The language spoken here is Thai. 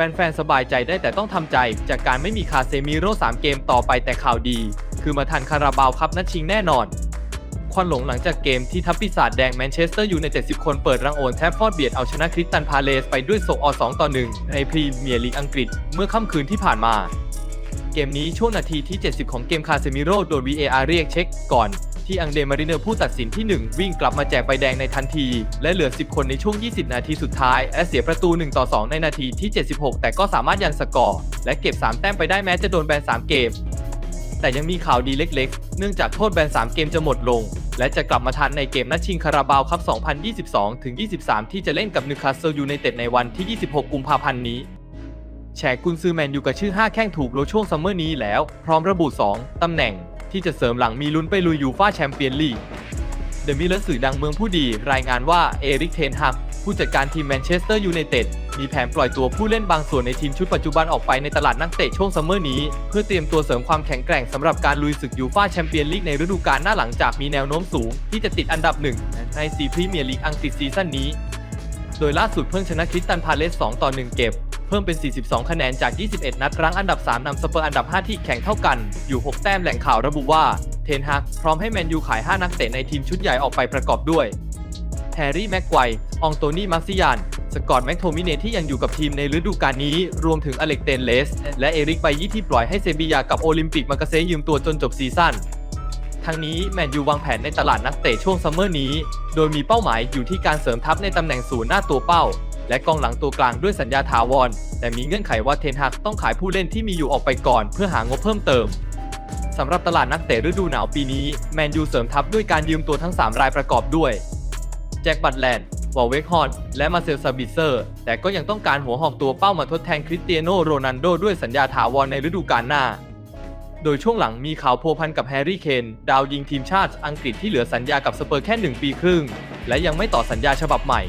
แฟนๆ สบายใจได้แต่ต้องทำใจ จากการไม่มีคาเซมิโร่3เกมต่อไปแต่ข่าวดี คือมาทันคาราบาวครับนัดชิงแน่นอน ควันหลงหลังจากเกมที่ทัพปีศาจแดงแมนเชสเตอร์ยูไนเต็ด10คนเปิดรังโอนแทบฟอดเบียดเอาชนะคริสตันพาเลสไปด้วยโซอ2ต่อ 1 ในพรีเมียร์ลีกอังกฤษ เมื่อค่ำคืนที่ผ่านมา เกมนี้ช่วงนาทีที่ 70 ของเกมคาเซมิโร่โดน VAR เรียกเช็คก่อน ที่อังเดมาริเนอร์ผู้ตัดสินที่ 1 วิ่งกลับมาแจกใบแดงในทันที และเหลือ 10 คนในช่วง 20 นาทีสุดท้าย และเสียประตู 1 ต่อ 2 ในนาทีที่ 76 แต่ก็สามารถยันสกอร์ และเก็บ 3 แต้มไปได้แม้จะโดนแบน 3 เกม แต่ยังมีข่าวดีเล็กๆ เนื่องจากโทษแบน 3 เกมจะหมดลง และจะกลับมาทันในเกมนัดชิงคาราบาวครับ2022ถึง23 ที่จะเล่นกับนิวคาสเซิลยูไนเต็ดในวันที่ 26 กุมภาพันธ์นี้แชกุนซือแมนอยู่กับชื่อ 5 แข้งถูกลช่วงซัมเมอร์นี้แล้ว พร้อมระบุ 2 ตำแหน่ง ที่จะเสริมหลังมีลุ้นไปลุยยูฟ่าแชมเปี้ยนลีกเดมิเลอร์สื่อดังเมืองผู้ดี รายงานว่าเอริกเทนฮักผู้จัดการทีมแมนเชสเตอร์ยูไนเต็ดมีแผนปล่อยตัวผู้เล่นบางส่วนในทีมชุดปัจจุบันออกไปในตลาดนักเตะช่วงซัมเมอร์นี้ เพื่อเตรียมตัวเสริมความแข็งแกร่งสำหรับการลุยศึกยูฟ่าแชมเปี้ยนลีกในฤดูกาลหน้าหลังจากมีแนวโน้มสูง ที่จะติดอันดับหนึ่งในซีพรีเมียร์ลีกอังกฤษซีซั่นนี้ โดยล่าสุดเพิ่งชนะคริสตันพาเลส2ต่อ1เก็บ เพิ่มเป็น 42 คะแนนจาก 21 นัดรั้งอันดับ 3นำสเปอร์อันดับ 5 ที่แข่งเท่ากัน อยู่ 6 แต้มแหล่งข่าวระบุว่า เทนฮักพร้อมให้แมนยูขาย 5 นักเตะในทีมชุดใหญ่ออกไปประกอบด้วย แฮร์รี่แม็กไกวอองโตนี่มาร์ซิยาน สกอตต์แม็กโทมิเนที่ยังอยู่กับทีมในฤดูกาลนี้ รวมถึงอเล็กเตนเลส และเอริกไบยี่ที่ปล่อยให้เซบียากับโอลิมปิกมากาเซยืมตัวจนจบซีซั่นทั้งนี้แมนยูวางแผนในตลาดนักเตะช่วงซัมเมอร์นี้ โดยมีเป้าหมายอยู่ที่การเสริมทัพในตำแหน่งศูนย์หน้าตัวเป้า และกองหลังตัวกลางด้วยสัญญาถาวร แต่มีเงื่อนไขว่าเทนฮักต้องขายผู้เล่นที่มีอยู่ออกไปก่อนเพื่อหางบเพิ่มเติมสำหรับตลาดนักเตะฤดูหนาวปีนี้แมนยูเสริมทัพด้วยการยืมตัวทั้ง 3 รายประกอบด้วย แจ็คบัตแลนด์วอลเวกฮอนและมาเซลซาบิเซอร์ แต่ก็ยังต้องการหัวหอกตัวเป้ามาทดแทนคริสเตียโนโรนัลโดด้วยสัญญาถาวรในฤดูกาลหน้า โดยช่วงหลังมีข่าวโพพันกับแฮร์รี่เคนดาวยิงทีมชาติอังกฤษที่เหลือสัญญากับสเปอร์แค่ 1 ปีครึ่ง และยังไม่ต่อสัญญาฉบับใหม่